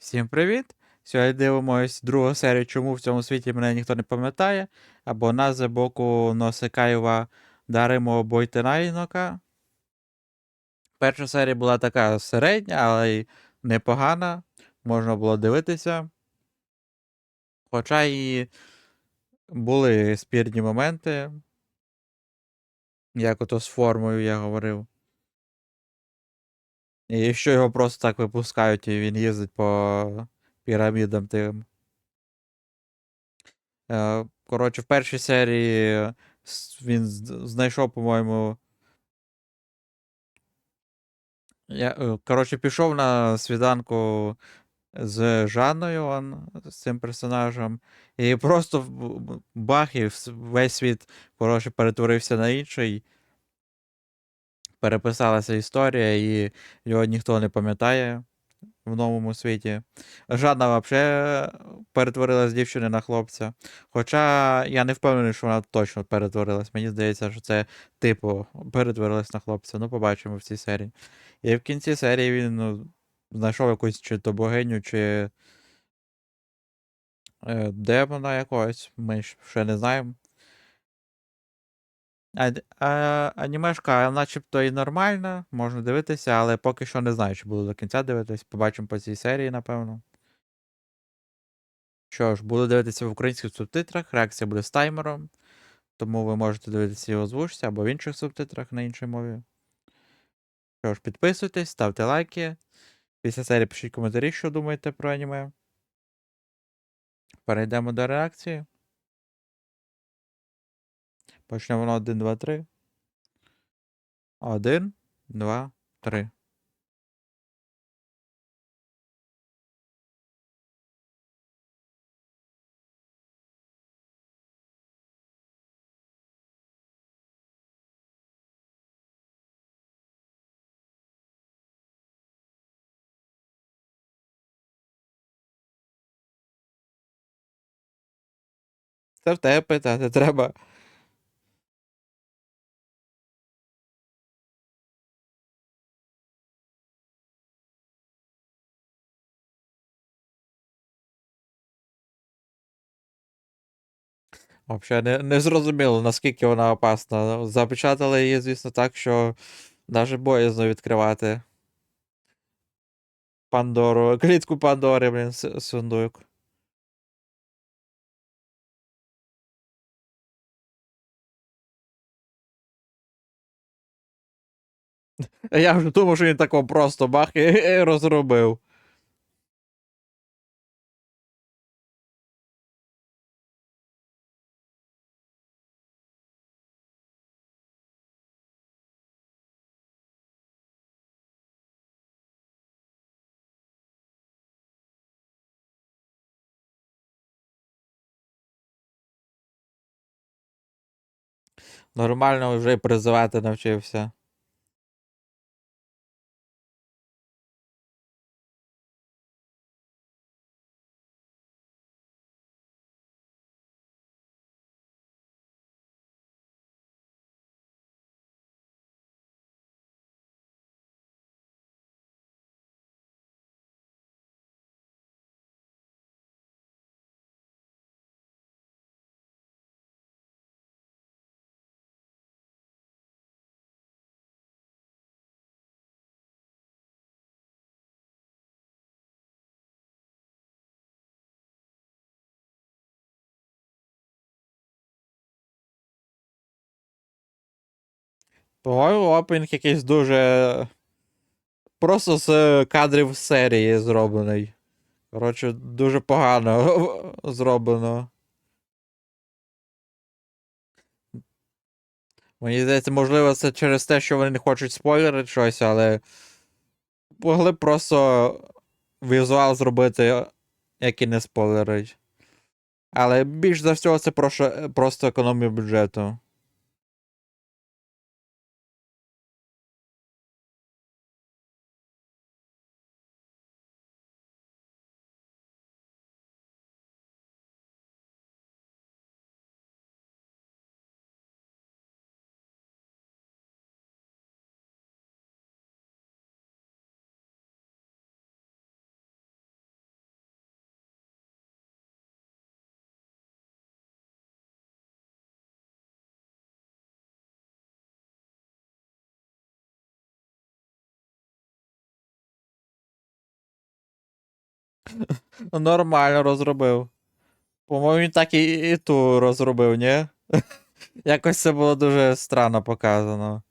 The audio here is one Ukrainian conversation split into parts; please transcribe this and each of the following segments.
Всім привіт! Сьогодні дивимось другу серію, чому в цьому світі мене ніхто не пам'ятає, або нази боку Носикаєва Даримо Бойтенайнока. Перша серія була така середня, але й непогана. Можна було дивитися. Хоча і були спірні моменти, як ото з формою я говорив. І що його просто так випускають, і він їздить по пірамідам тим. Е, Коротше, в першій серії він знайшов, по-моєму. Я, е, коротше, пішов на свіданку з Жанною, он, з цим персонажем, і просто бах, і весь світ, коротше, перетворився на інший. Переписалася історія, і його ніхто не пам'ятає в новому світі. Жанна взагалі перетворилась з дівчини на хлопця. Хоча я не впевнений, що вона точно перетворилась. Мені здається, що це типу перетворилась на хлопця. Ну, побачимо в цій серії. І в кінці серії він ну, знайшов якусь чи то богиню, чи е, демона якогось. Ми ще не знаємо. А, а, анімешка, начебто і нормальна, можна дивитися, але поки що не знаю, чи буду до кінця дивитись. Побачимо по цій серії, напевно. Що ж, буду дивитися в українських субтитрах, реакція буде з таймером. Тому ви можете дивитися його озвучці або в інших субтитрах на іншій мові. Що ж, підписуйтесь, ставте лайки. Після серії пишіть коментарі, що думаєте про аніме. Перейдемо до реакції. Почнемо на 1, 2, 3. 1, 2, 3. Це в тебе питати треба. Взагалі не, не зрозуміло, наскільки вона опасна. Запечатали її, звісно, так, що навіть боязно відкривати. Пандору. Клітку Пандори, блін, сундук. Я вже думав, що він тако просто бах і, розробив. Нормально вже призивати навчився. Опенінг якийсь дуже. Просто з кадрів серії зроблений. Коротше, дуже погано зроблено. Мені здається, можливо, це через те, що вони не хочуть спойлерити щось, але могли б просто візуал зробити, який не спойлерить. Але більш за всього це просто економія бюджету. Нормально розробив. По-моєму, він так і, і ту розробив, ні? Якось це було дуже странно показано.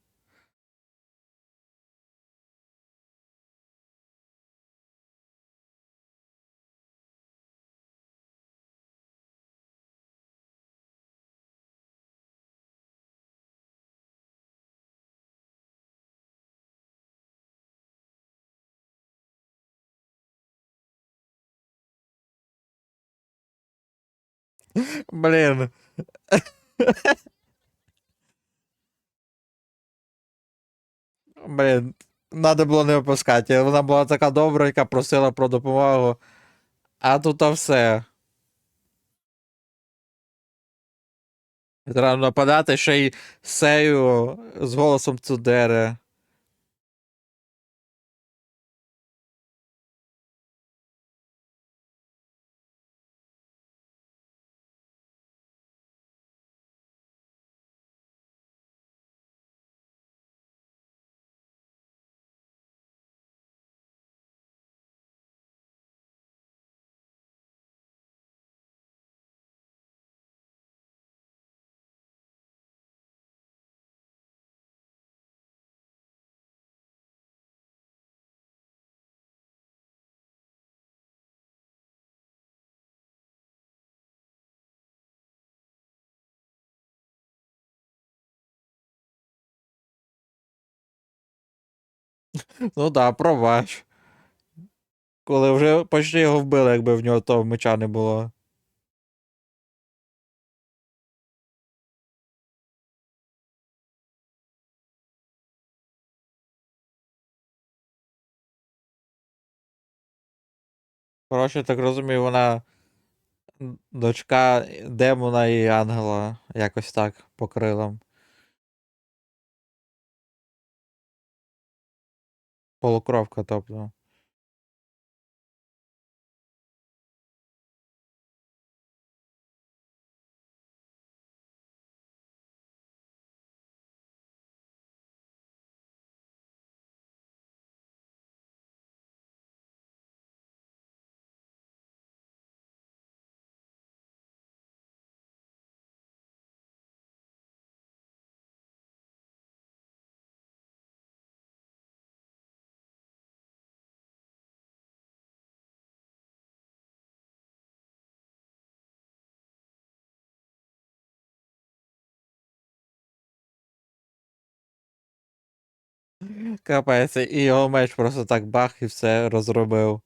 Блін. Блін, надо було не випускати. Вона була така добренька, просила про допомогу. А тут все. Треба нападати ще й сею з голосом Цудери. Ну да, пробач. Коли вже почти його вбили, якби в нього того меча не було. Коротше, так розумію, вона дочка демона і ангела. Якось так по крилам. Полукровка, тобто. Капець, і його меч просто так бах і все розробив.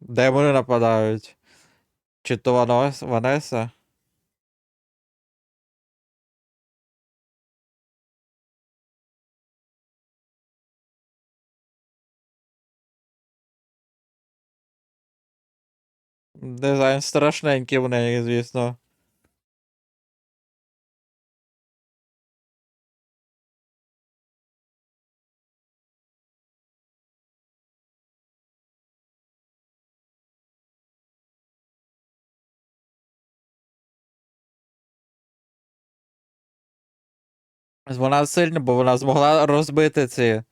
Демони нападають. Чи то Ванеса? Дизайн страшненький в неї, звісно. Вона сильна, бо вона змогла розбити ці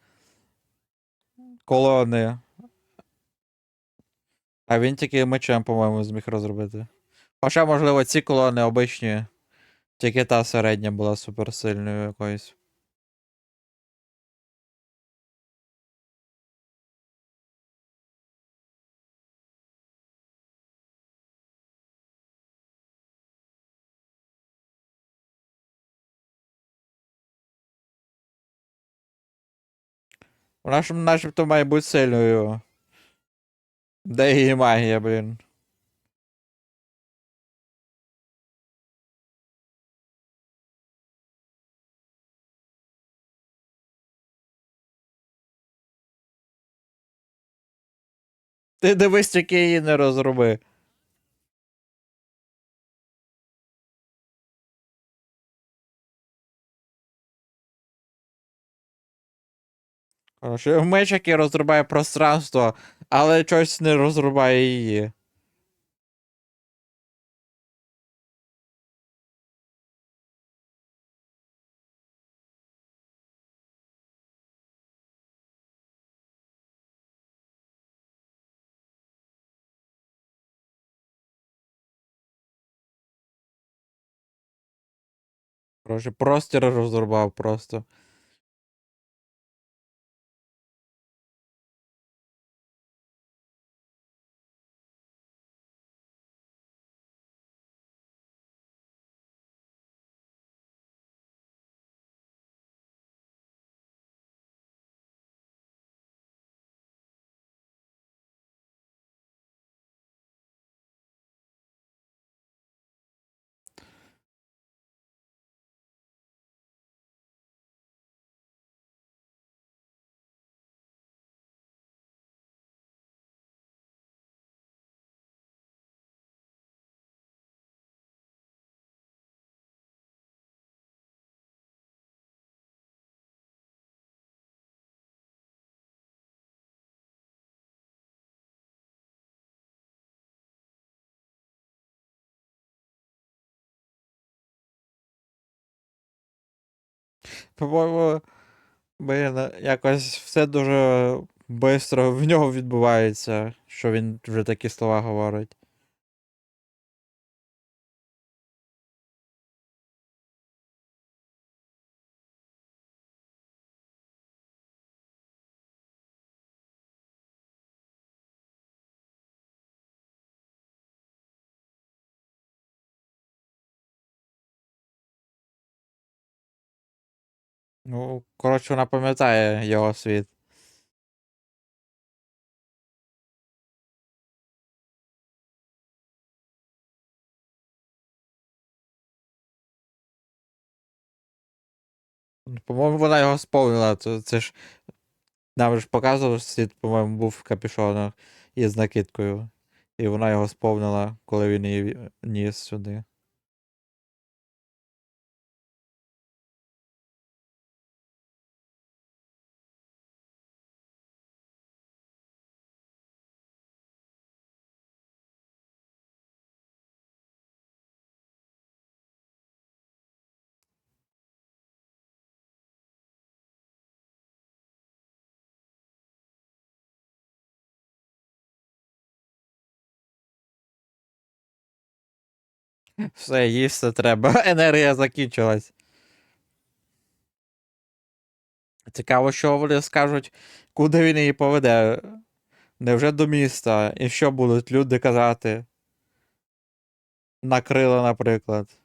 колони. А він тільки мечем, по-моєму, зміг розробити. Хоча, можливо, ці колони обичні. Тільки та середня була суперсильною якоюсь. Вона ж начебто має бути сильною. Де її магія, блін. Ти дивись, тільки її не розроби. Коротше, меч, який розрубає пространство, але щось не розрубає її. Просто розрубав просто. Блін, якось все дуже швидко в нього відбувається, що він вже такі слова говорить. Ну, коротше, вона пам'ятає його світ. По-моєму, вона його сповнила. Це, це ж нам ж показував світ, по-моєму, був в капюшонах із накидкою. І вона його сповнила, коли він її ніс сюди. Все, їсти треба. Енергія закінчилась. Цікаво, що вони скажуть, куди він її поведе. Невже до міста? І що будуть люди казати? Накрила, наприклад.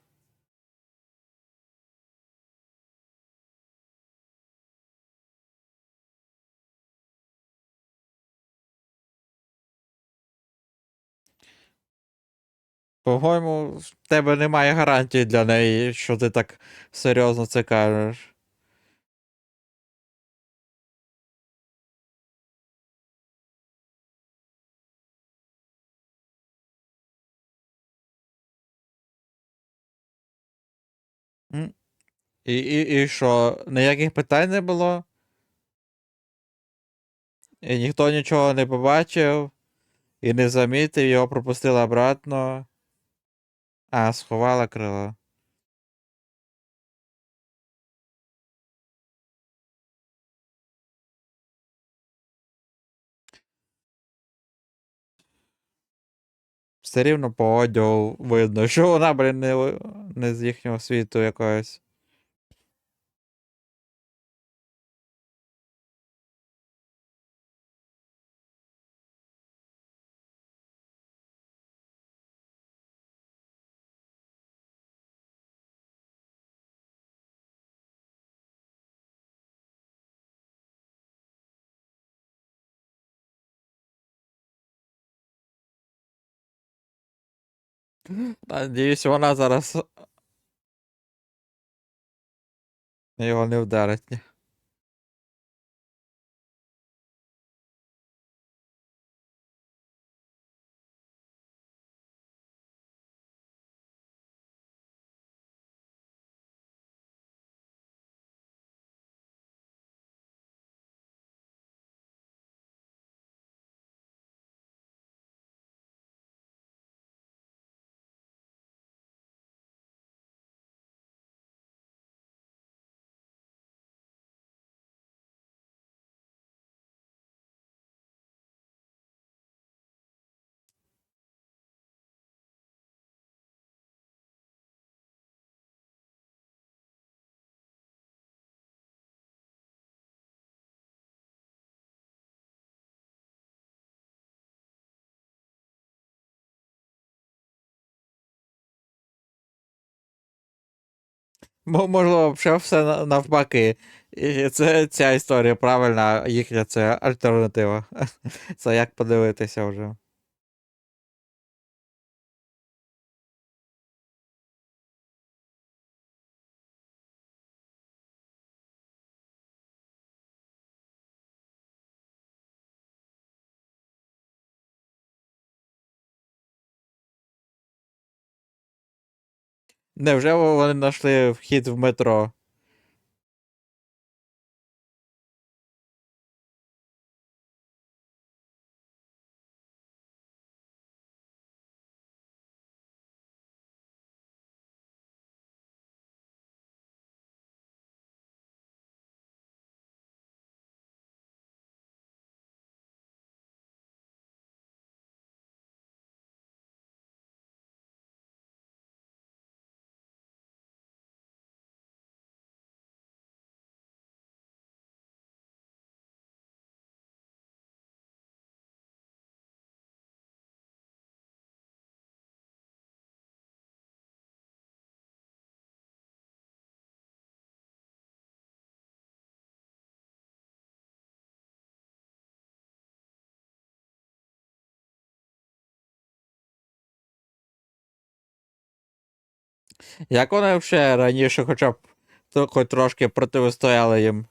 По-моєму, в тебе немає гарантії для неї, що ти так серйозно це кажеш. І, і, і що, ніяких питань не було? І ніхто нічого не побачив і не замітив, його пропустили обратно. А, сховала крило. Все рівно по одягу видно, що вона, блін, не, не з їхнього світу якогось. Надіюсь, вона зараз його не вдарить. Можливо, взагалі все навпаки. І це ця історія правильна, їхня це альтернатива. Це як подивитися вже. Невже вони знайшли вхід в метро? Як вони взагалі раніше хоча б хоч трошки протистояли їм?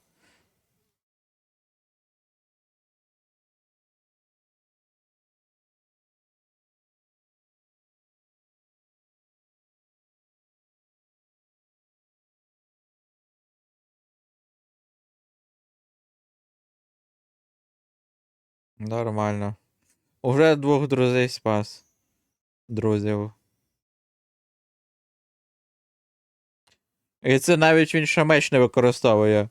Нормально. Уже двох друзей спас. Друзів. І це навіть він ще меч не використовує.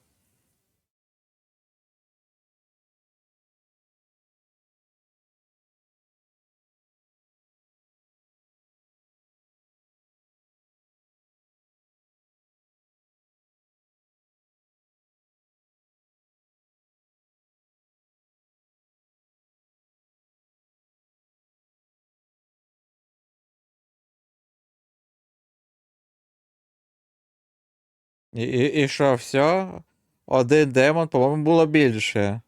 І, і, що, все? Один демон, по-моєму, було більше.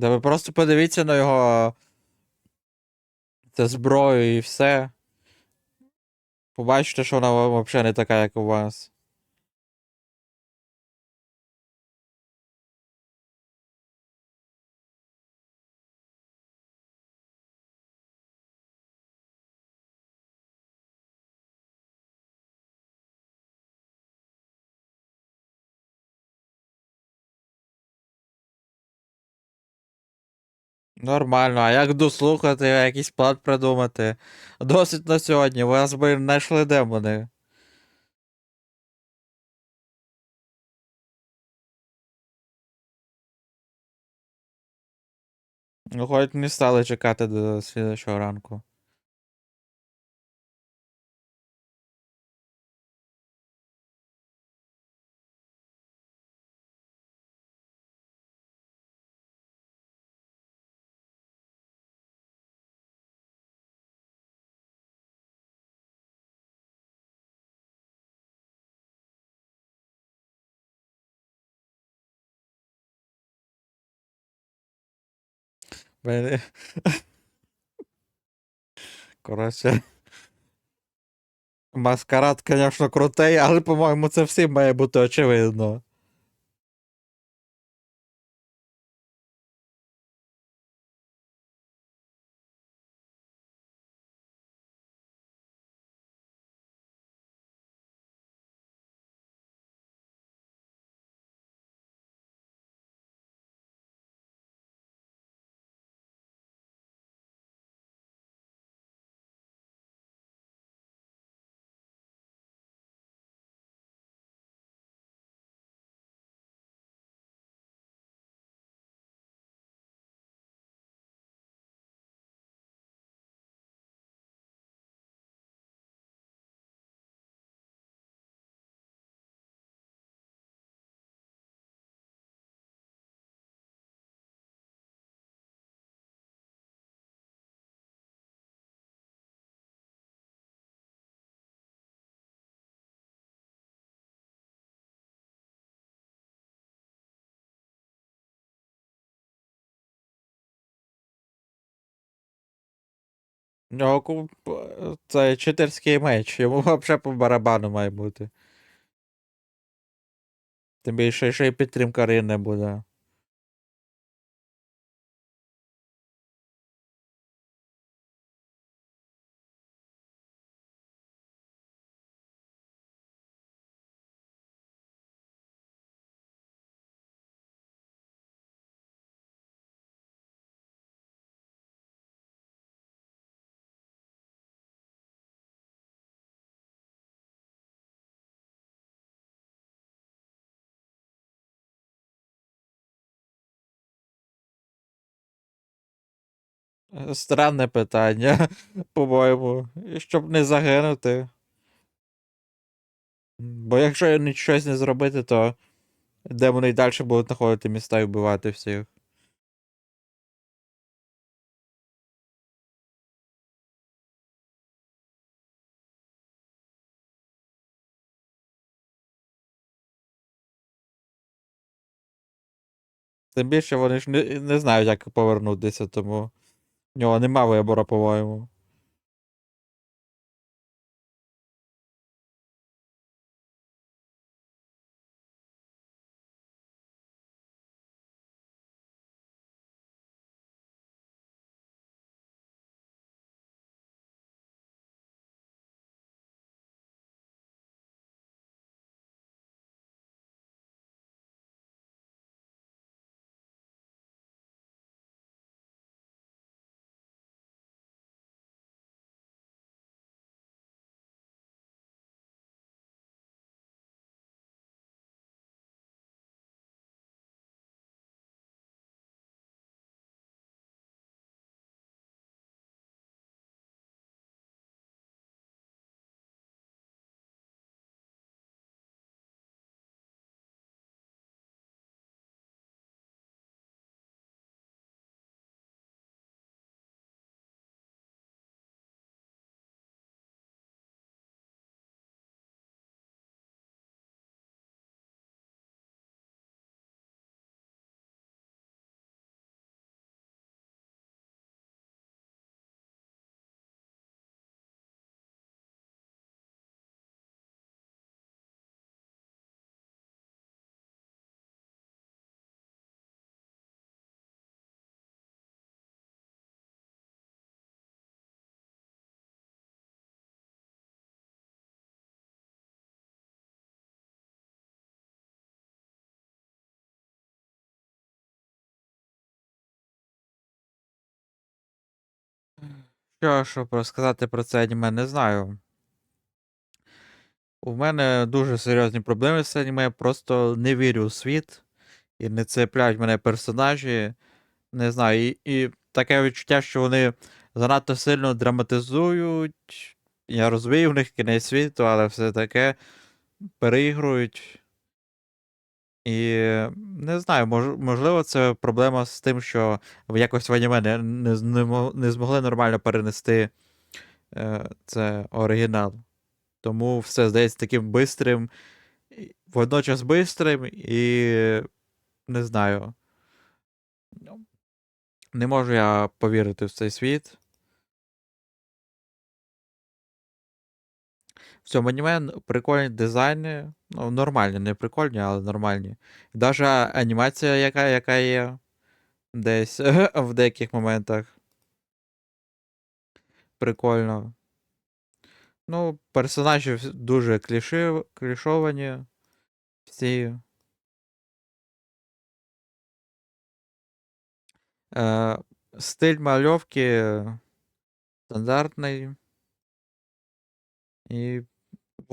Да ви просто подивіться на його. Це зброю і все. Побачите, що вона взагалі не така, як у вас. Нормально, а як дослухати, якийсь план придумати. Досить на сьогодні, ви нас би знайшли демони. Ну, хоч не стали чекати до слідчого ранку. Блін. Коротше. Маскарад, звісно, крутий, але, по-моєму, це всім має бути очевидно. Нього це читерський меч, йому взагалі по барабану має бути. Тим більше ще й підтримка Рини буде. Странне питання, по-моєму. Щоб не загинути. Бо якщо нічого не зробити, то демони й далі будуть знаходити міста і вбивати всіх. Тим більше вони ж не, не знають, як повернутися, тому нього нема вибору, по-моєму. Що, щоб розказати про це аніме, не знаю. У мене дуже серйозні проблеми з аніме, просто не вірю у світ і не цепляють мене персонажі. Не знаю, і, і таке відчуття, що вони занадто сильно драматизують. Я розумію, в них кінець світу, але все таке переігрують. І не знаю, мож, можливо, це проблема з тим, що якось в аніме не, не, не, змогли нормально перенести е, це оригінал. Тому все здається таким бистрим, водночас бистрим і не знаю. Ну, Не можу я повірити в цей світ. Цьому аніме прикольні дизайни. Ну, нормальні, не прикольні, але нормальні. Даже анімація, яка, яка є десь в деяких моментах. Прикольно. Ну, персонажі дуже кліши, клішовані. Всі. Е, стиль мальовки стандартний. І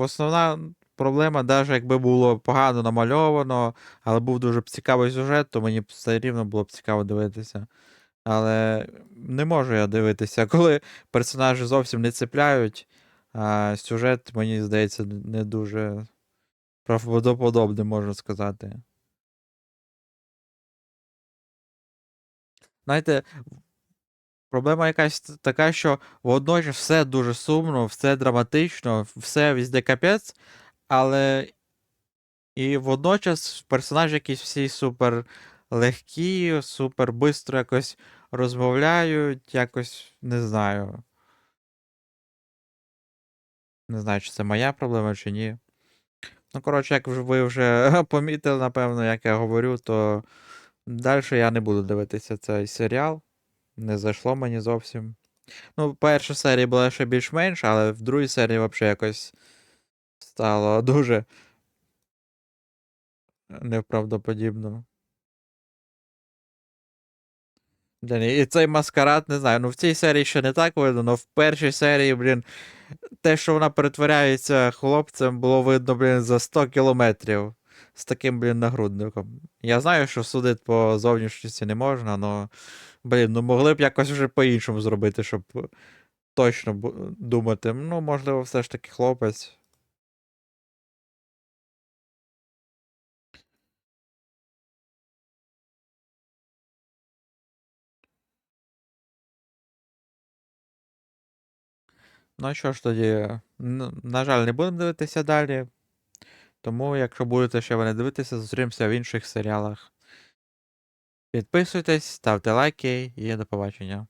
основна проблема, навіть якби було погано намальовано, але був дуже б цікавий сюжет, то мені все рівно було б цікаво дивитися. Але не можу я дивитися, коли персонажі зовсім не цепляють, а сюжет, мені здається, не дуже правдоподобний, можна сказати. Знаєте, проблема якась така, що водночас все дуже сумно, все драматично, все везде капець, але і водночас персонажі якісь всі супер легкі, супер бистро якось розмовляють, якось не знаю. Не знаю, чи це моя проблема, чи ні. Ну, коротше, як ви вже помітили, напевно, як я говорю, то далі я не буду дивитися цей серіал. Не зайшло мені зовсім. Ну, перша серія була ще більш-менш, але в другій серії взагалі якось стало дуже неправдоподібно. І цей маскарад, не знаю, ну в цій серії ще не так видно, але в першій серії, блін, те, що вона перетворяється хлопцем, було видно, блін, за 100 кілометрів з таким, блін, нагрудником. Я знаю, що судити по зовнішності не можна, але, блін, ну могли б якось вже по-іншому зробити, щоб точно думати, ну, можливо, все ж таки хлопець. Ну що ж тоді, на жаль, не будемо дивитися далі. Тому, якщо будете ще мене дивитися, зустрінемося в інших серіалах. Підписуйтесь, ставте лайки і до побачення.